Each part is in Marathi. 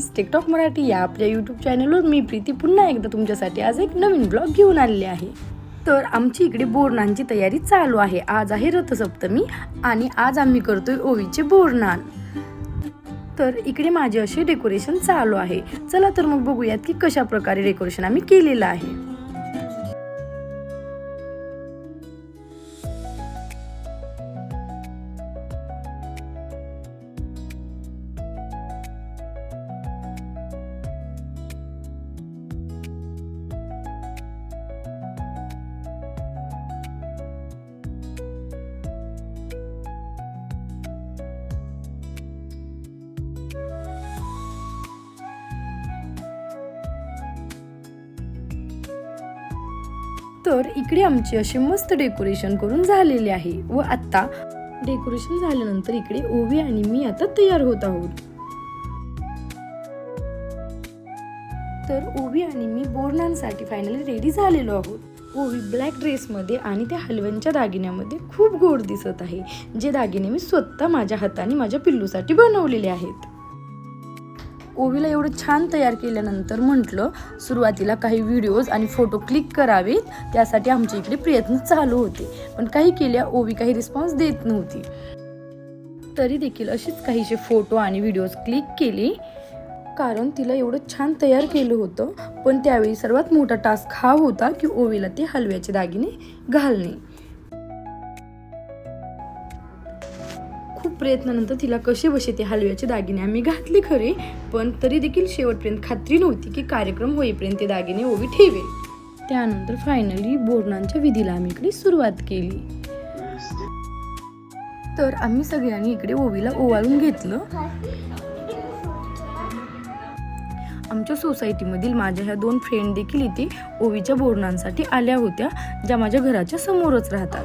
फ्रेंड्स टिकटॉक मराठी या आपल्या यूट्यूब चॅनलवर मी प्रीती पुन्हा एकदा तुमच्यासाठी आज एक नवीन ब्लॉग घेऊन आलेले आहे. तर आमची इकडे बोरणांची तयारी चालू आहे. आज आहे रथसप्तमी आणि आज आम्ही करतोय ओवीचे बोरणान तर इकडे माझे असे डेकोरेशन चालू आहे. चला तर मग बघूयात की कशा प्रकारे डेकोरेशन आम्ही केलेलं आहे. तर इकडे आमचे असे मस्त डेकोरेशन करून झालेले आहे व आत्ता डेकोरेशन झाल्यानंतर इकडे ओवी आणि मी आता तयार होत आहोत. तर ओवी आणि मी बोरणांसाठी फायनली रेडी झालेलो आहोत. ओवी ब्लॅक ड्रेसमध्ये आणि त्या हलव्यांच्या दागिन्यामध्ये खूप गोड दिसत आहे जे दागिने मी स्वतः माझ्या हाताने माझ्या पिल्लूसाठी बनवलेले आहेत. ओवीला एवढं छान तयार केल्यानंतर म्हटलं सुरुवातीला काही व्हिडिओज आणि फोटो क्लिक करावेत. त्यासाठी आमच्या इकडे प्रयत्न चालू होते. पण काही केल्या ओवी काही रिस्पॉन्स देत नव्हती. तरी देखील अशीच काहीसे फोटो आणि व्हिडिओज क्लिक केले. कारण तिला एवढं छान तयार केलं होतं. पण त्यावेळी सर्वात मोठा टास्क हा होता की ओवीला ते हलव्याचे दागिने घालणे. खूप प्रयत्नानंतर तिला कसे बसे ते हलव्याचे दागिने आम्ही घातले खरे पण तरी देखील शेवटपर्यंत खात्री नव्हती की कार्यक्रम होईपर्यंत ते दागिने ओवी ठेवेल. त्यानंतर फायनली बोरणांच्या विधीला आम्ही इकडे सुरुवात केली. तर आम्ही सगळ्यांनी इकडे ओवीला ओवाळून घेतलं. आमच्या सोसायटीमधील माझ्या ह्या दोन फ्रेंड देखील इथे ओवीच्या बोरणांसाठी आल्या होत्या ज्या माझ्या घराच्या समोरच राहतात.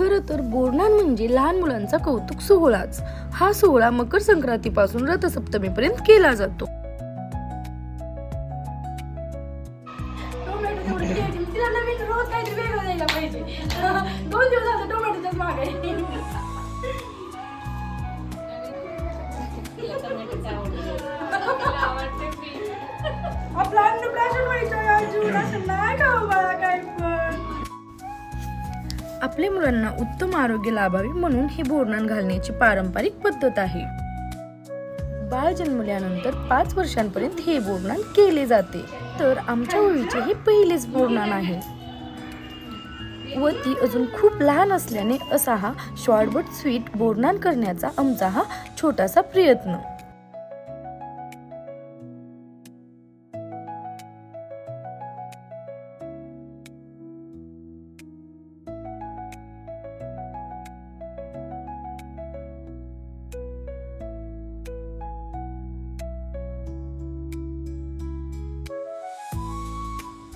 खरं तर बोरनान म्हणजे लहान मुलांचा कौतुक सोहळाच. हा सोहळा मकर संक्रांतीपासून रथसप्तमीपर्यंत केला जातो. टोमॅटो तेवढं टोमॅटोच मागे. आपल्या मुलांना उत्तम आरोग्य लाभावे म्हणून हे बोरनान घालण्याची पारंपरिक पद्धत आहे. बाळ जन्मल्यानंतर पाच वर्षांपर्यंत हे बोरनान केले जाते. तर आमच्या ओळीचे हे पहिलेच बोरनान आहे. व ती अजून खूप लहान असल्याने असा हा शॉर्टबट स्वीट बोरणान करण्याचा आमचा हा छोटासा प्रयत्न.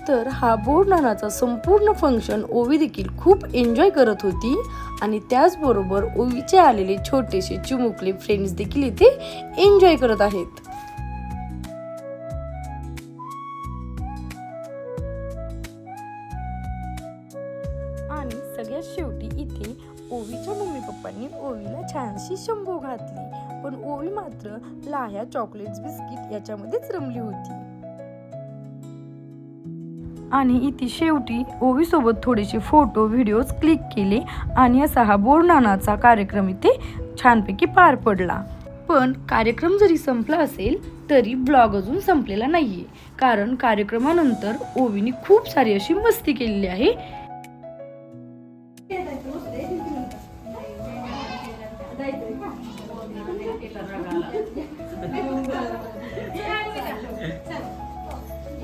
तर हा बोरनानाचा संपूर्ण फंक्शन ओवी देखील खूप एन्जॉय करत होती. आणि त्याचबरोबर ओवीचे आलेले छोटेसे चिमुकले फ्रेंड्स देखील इथे एन्जॉय करत आहेत. आणि सगळ्यात शेवटी इथे ओवीच्या मम्मी पप्पांनी ओवीला छानशी शंभू घातली. पण ओवी मात्र लाह्या चॉकलेट्स बिस्किट याच्यामध्येच रमली होती. आणि इथे शेवटी ओवीसोबत थोडेसे फोटो व्हिडिओज क्लिक केले आणि असा हा बोरनानाचा कार्यक्रम इथे छानपैकी पार पडला. पण कार्यक्रम जरी संपला असेल तरी ब्लॉग अजून संपलेला नाहीये. कारण कार्यक्रमानंतर ओवीने खूप सारी अशी मस्ती केलेली आहे.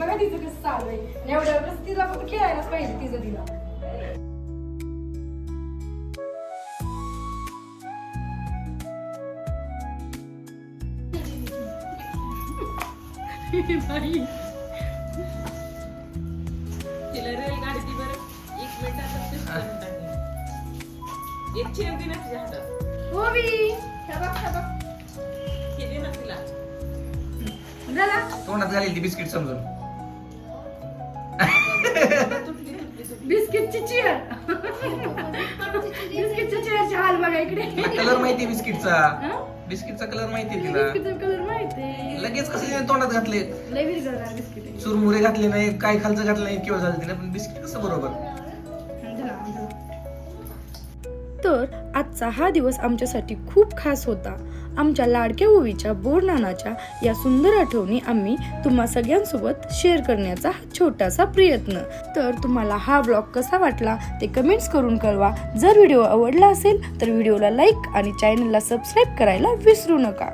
बघा तिचं कसं चालू आहे आणि एवढ्यावरच तिला फक्त खेळायलाच पाहिजे तिचं तिला. हो ना तोंडात घालेल ती बिस्किट समजून. बिस्किटची चेअर बिस्किटच्या चेअरचे हाल बघा इकडे. कलर माहिती बिस्किटचा? बिस्किटचा कलर माहिती तिला बिस्किटचा कलर माहिती लगेच कसं तिने तोंडात घातले. लय विरघळणार बिस्किट. आहे. चुरमुरे घातले नाही काय खालचं घातलं नाही किंवा झालं तिने. पण बिस्किट कसं बरोबर? झाला, झाला. तर आजचा हा दिवस आमच्यासाठी खूप खास होता. आमच्या लाडक्या ओवीच्या बोरनानाच्या या सुंदर आठवणी आम्ही तुम्हा सगळ्यांसोबत शेअर करण्याचा हा छोटासा प्रयत्न. तर तुम्हाला हा व्लॉग कसा वाटला ते कमेंट्स करून कळवा. जर व्हिडिओ आवडला असेल तर व्हिडिओला लाईक आणि चॅनलला सबस्क्राईब करायला विसरू नका.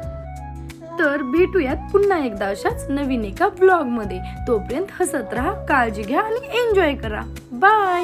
तर भेटूयात पुन्हा एकदा अशाच नवीन एका ब्लॉगमध्ये तोपर्यंत हसत राहा काळजी घ्या आणि एन्जॉय करा. बाय